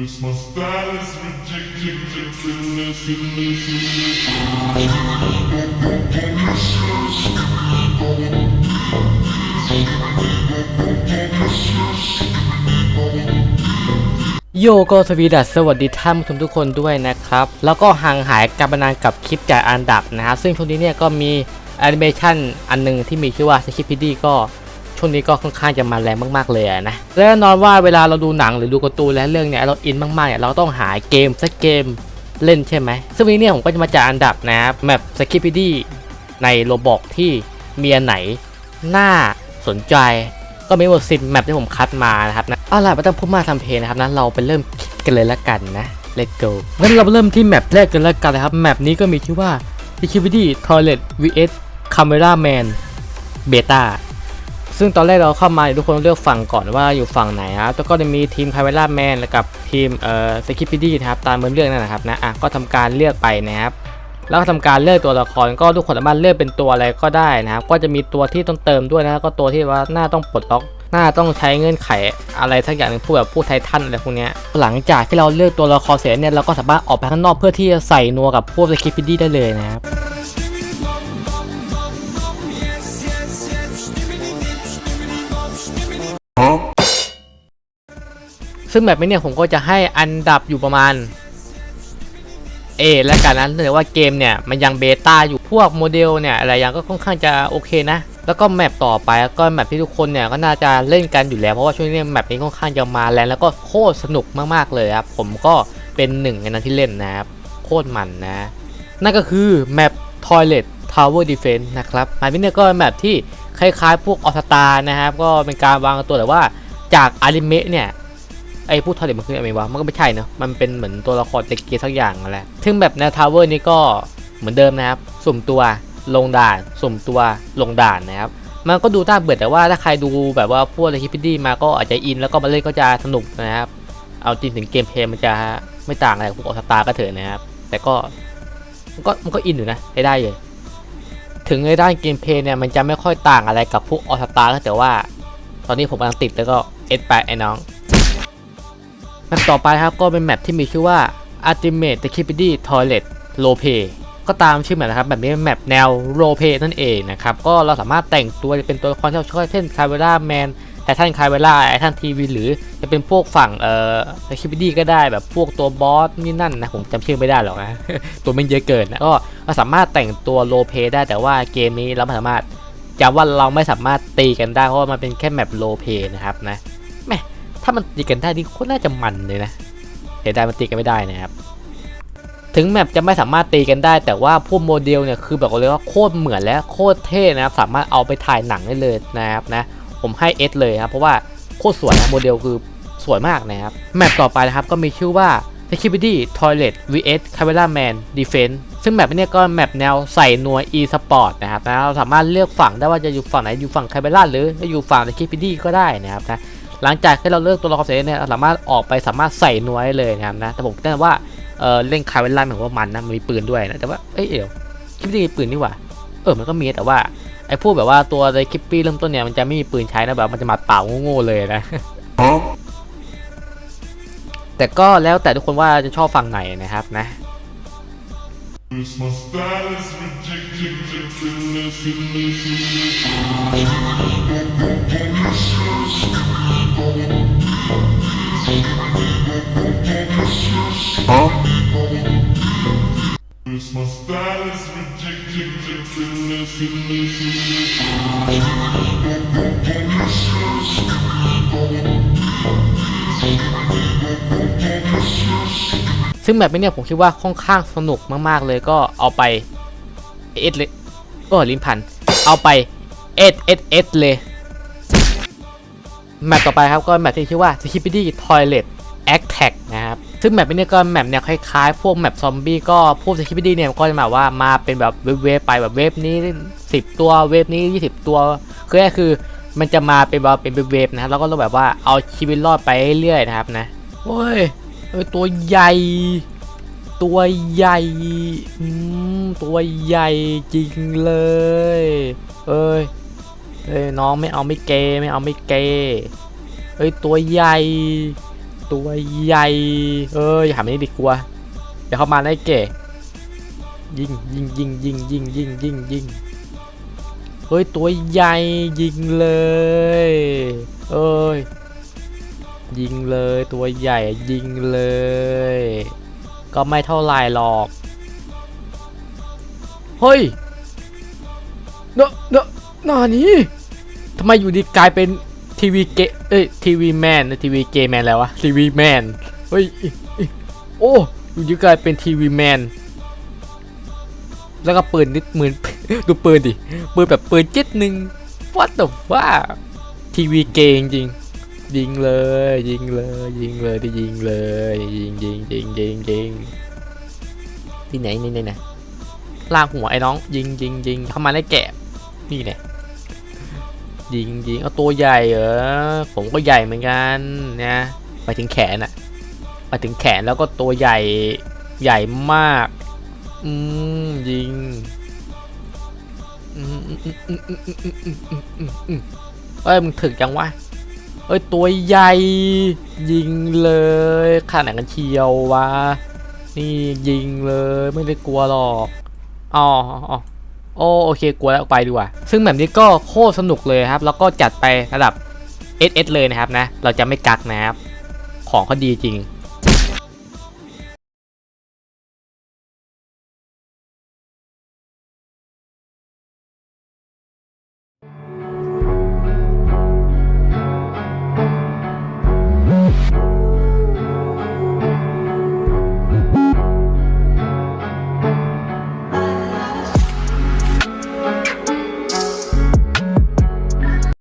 Cause my style is ridiculous, ridiculous, ridiculous. โยโกสวีดัสสวัสดีท่านผู้ชมทุกคนด้วยนะครับ แล้วก็ห่างหายกันไปนานกับคลิปจ่ายอันดับนะครับซึ่งช่วงนี้เนี่ยก็มีแอนิเมชันอันหนึงที่มีชื่อว่าสคิป p ดีก็ ช่วงนี้ก็ค่อนข้างจะมาแรงมากๆเลยนะและแน่นอนว่าเวลาเราดูหนังหรือดูการ์ตูนและเรื่องเนี่ยเราอินมากๆเนี่ยเราต้องหาเกมสักเกมเล่นใช่ไหมซึ่งวันนี้เนี่ยผมก็จะมาจ่ายอันดับนะครับแมปสคิป p ดีในโรบอกที่มีอันไหนน่าสนใจก็มีหมดสิบแมปที่ผมคัดมานะครับนะเอาล่ะไม่ต้องพูดมากทำเพลงนะครับนะเราไปเริ่มคิดกันเลยละกันนะ let's go งั้นเราเริ่มที่แมปแรกกันละกันนะครับแมปนี้ก็มีชื่อว่า Security Toilet vs Camera Man Beta ซึ่งตอนแรกเราเข้ามาทุกคนต้องเลือกฝั่งก่อนว่าอยู่ฝั่งไหนครับแล้วก็จะมีทีม Camera Man และกับทีมเอ่อ Security นะครับตามเมือเลือกนั่นนะครับนะอะก็ทำการเลือกไปนะครับแล้วก็ทำการเลือกตัวละครก็ทุกคนสามารถเลือกเป็นตัวอะไรก็ได้นะครับก็จะมีตัวที่ต้องเติมด้วยนะก็ตัวที่ว่าหน้าต้องปลดล็อกหน้าต้องใช้เงื่อนไขอะไรสักอย่างนึงพวกแบบพวกไททันอะไรพวกเนี้ยหลังจากที่เราเลือกตัวละครเสร็จเนี่ยเราก็สามารถออกไปข้างนอกเพื่อที่จะใส่นัวกับพวกสกิปปิดี้ได้เลยนะครับ ซึ่งแบบนี้เนี่ยผมก็จะให้อันดับอยู่ประมาณ A และกันนะเนื่องจากว่าเกมเนี่ยมันยังเบต้าอยู่พวกโมเดลเนี่ยอะไรย่างก็ค่อนข้างจะโอเคนะ แล้วก็แมปต่อไปก็แมปที่ทุกคนเนี่ยก็น่าจะเล่นกันอยู่แล้วเพราะว่าช่วงนี้แมปนี้ค่อนข้างจะมาแรงแล้วก็โคตรสนุกมากๆเลยครับผมก็เป็นหนึ่งในนั้นที่เล่นนะครับโคตรมันนะนั่นก็คือแมป Toilet Tower Defense นะครับแมปนี้เนี่ยก็เป็นแมปที่คล้ายๆ พวกออสตานะครับก็เป็นการวางตัวแต่ว่าจากอนิเมะเนี่ย ไอ้ผู้ทอดเด็กมันคืออะไรวะ มันก็ไม่ใช่เนอะมันเป็นเหมือนตัวละครเด็กเกียร์สักอย่างนั่นแหละซึ่งแบบในทาวเวอร์นี้ก็เหมือนเดิมนะครับ สุ่มตัวลงด่าน สุ่มตัวลงด่านนะครับ มันก็ดูน่าเบื่อแต่ว่าถ้าใครดูแบบว่าพวกอะไรคิปปี้มาก็อาจจะอินแล้วก็มาเล่นก็จะสนุกนะครับ เอาจริงถึงเกมเพลย์มันจะไม่ต่างอะไรกับพวกออสตาก็เถอะนะครับ แต่ก็มันก็มันก็อินอยู่นะได้ได้เลยถึงในด้านเกมเพลย์เนี่ยมันจะไม่ค่อยต่างอะไรกับพวกออสตาก็แต่ว่า ตอนนี้ผมกำลังติดแล้วก็เอสไปไอ้น้อง แมปต่อไปครับก็เป็นแมปที่มีชื่อว่า Ultimate Security Toilet Role ก็ตามชื่อแมปนะครับแบบนี้เป็นแมปแนว Role Play นั่นเองนะครับก็เราสามารถแต่งตัวจะเป็นตัวละครที่เราชอบเช่น c a v e r a Man ไททันคาเวล่าไททันทีวีหรือจะเป็นพวกฝั่งเอ่อ Security ก็ได้แบบพวกตัวบอสนี่นั่นนะผมจำชื่อไม่ได้หรอกนะตัวมันเยอะเกินนะก็เราสามารถแต่งตัว Role Play ได้แต่ว่าเกมนี้เราไม่สามารถจำว่าเราไม่สามารถตีกันได้เพราะว่ามันเป็นแค่แมป Role Play นะครับนะแม่ามันตีกันได้นี่โคตรน่าจะมันเลยนะเสียดายมันตีกันไม่ได้นะครับถึงแมปจะไม่สามารถตีกันได้ แต่ว่าพวกโมเดลเนี่ยคือแบบเลยว่าโคตรเหมือนและโคตรเท่นะครับสามารถเอาไปถ่ายหนังได้เลยนะครับนะผมให้ S เลยครับเพราะว่าโคตรสวยนะโมเดลคือสวยมากนะครับแมปต่อไปนะครับก็มีชื่อว่า Security Toilet vs Cameraman Defense ซึ่งแมปนี้ก็แมปแนวใส่หนัวย e sport นะครับนะเราสามารถเลือกฝั่งได้ว่าจะอยู่ฝั่งไหนอยู่ฝั่ง Camera หรือจะอยู่ฝั่ง Security ก็ได้นะครับนะ หลังจากที่เราเลือกตัวละครเสร็จเนี่ยเราสามารถออกไปสามารถใส่นัวได้เลยนะครับนะแต่ผมแนะนำว่าเออเล่นคาเวลล่าเหมือนว่ามันนะมันมีปืนด้วยนะแต่ว่าเอ้ยเดี๋วคิปปี้มีปืนนี่หว่าเออมันก็มีแต่ว่าไอ้พวกแบบว่าตัวในคิปปี้เริ่มต้นเนี่ยมันจะไม่มีปืนใช้นะแบบมันจะมาเปล่าโง่ๆเลยนะแต่ก็แล้วแต่ทุกคนว่าจะชอบฝั่งไหนนะครับนะ ซึ่งแบบนี้เนี่ยผมคิดว่าค่อนข้างสนุกมากๆเลยก็เอาไปเอสเลยก็ลิ้นพัน เอาไปเอสเอสเอสเลยแมปต่อไปครับก็แมปที่ชื่อว่า Skibidi Toilet Attack นะครับ ซึ่งแมปนี้ก็แมปแนวคล้ายๆ พวกแมปซอมบี้ก็พวก Skibidi เนี่ยก็จะแบบว่ามาเป็นแบบเวฟไปแบบเวฟนี้ 10 ตัวเวฟนี้ 20 ตัวคือแค่คือมันจะมาเป็นแบบเป็นเวฟนะครับแล้วก็ต้องแบบว่าเอาชีวิตรอดไปเรื่อยๆนะครับนะโอ้ยเอ้ยตัวใหญ่ ตัวใหญ่อืมตัวใหญ่จริงเลย เอ้ยเอ้ยน้องไม่เอาไม่เกไม่เอาไม่เกเอ้ยตัวใหญ่ ตัวใหญ่เอ้ยหาไม่ได้ดีกว่าเดี๋ยวเข้ามาได้เก๋ยิงยิงยิงยิงยิงยิงยิงยิงเฮ้ยตัวใหญ่ยิงเลย เอ้ยยิงเลยตัวใหญ่ยิงเลย ก็ไม่เท่าไรหรอก เฮ้ยเนอะเนอะหนานี้ทำไมอยู่ดีกลายเป็น ทีวีเกเอ้ยทีวีแมนทีวีเกแมนแล้ววะทีวีแมนเฮ้ยโอ้อยู่ดีกลายเป็นทีวีแมนแล้วก็ปืนนิดมือนดูปืนดิปืนแบบปืนจิตหนึ่ง what the fuck ทีวีเกงจริงยิงเลยยิงเลยยิงเลยได้ยิงเลยยิงยิงยิงยิงยิงที่ไหนนี่ไหนไหนลากหัวไอ้น้องยิงยิงยิงเข้ามาได้แกะนี่เนี่ย ยิงยิงเอาตัวใหญ่เหรอผมก็ใหญ่เหมือนกันนะไปถึงแขนอะไปถึงแขนแล้วก็ตัวใหญ่ใหญ่มากอืมยิงเอ้ยมึงถึกจังวะเอ้ยตัวใหญ่ยิงเลยขนาดกันเชียววะนี่ยิงเลยไม่ได้กลัวหรอกอ๋ออ๋อ โอโอเคกลัวแล้วไปดีกว่า ซึ่งแบบนี้ก็โคตรสนุกเลยครับ แล้วก็จัดไประดับ SS เลยนะครับนะ เราจะไม่กักนะครับ ของเขาดีจริง